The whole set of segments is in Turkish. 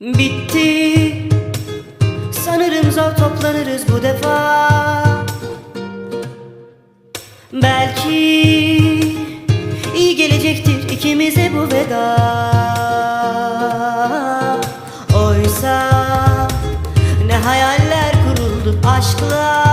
Bitti. Sanırım zor toplanırız bu defa. Belki iyi gelecektir ikimize bu veda. Oysa ne hayaller kuruldu aşkla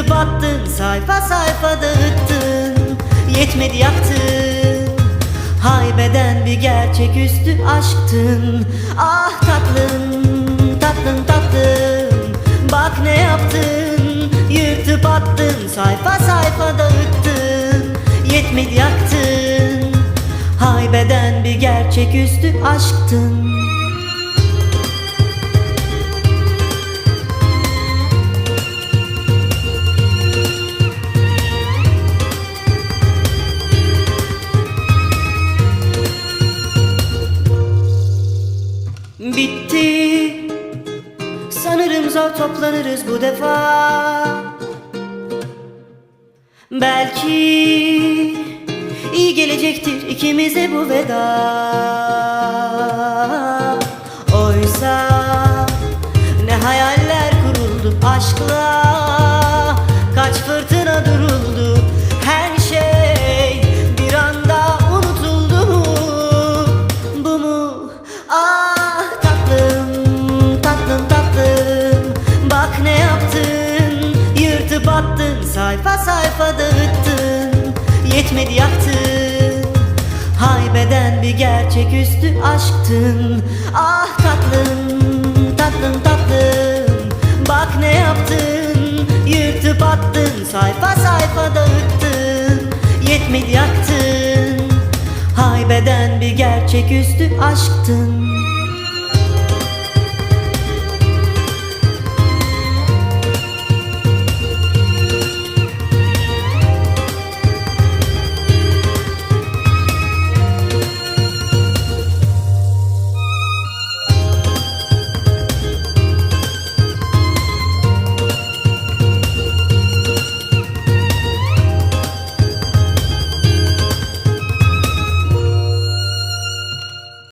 yırtıp attın sayfa sayfa dağıttın Yetmedi yaktın. Haybeden bir gerçeküstü aşktın. Ah tatlım tatlım tatlım. Bak ne yaptın. Yırtıp attın sayfa sayfa dağıttın. Yetmedi yaktın. Haybeden bir gerçeküstü aşktın Bitti. Sanırım zor toplanırız bu defa. Belki iyi gelecektir ikimize bu veda. Oysa ne hayaller kuruldu aşkla sayfa sayfa dağıttın Yetmedi yaktın. Haybeden bir gerçeküstü aşktın. Ah tatlım tatlım tatlım Bak ne yaptın. Yırtıp attın sayfa sayfa dağıttın Yetmedi yaktın. Haybeden bir gerçeküstü aşktın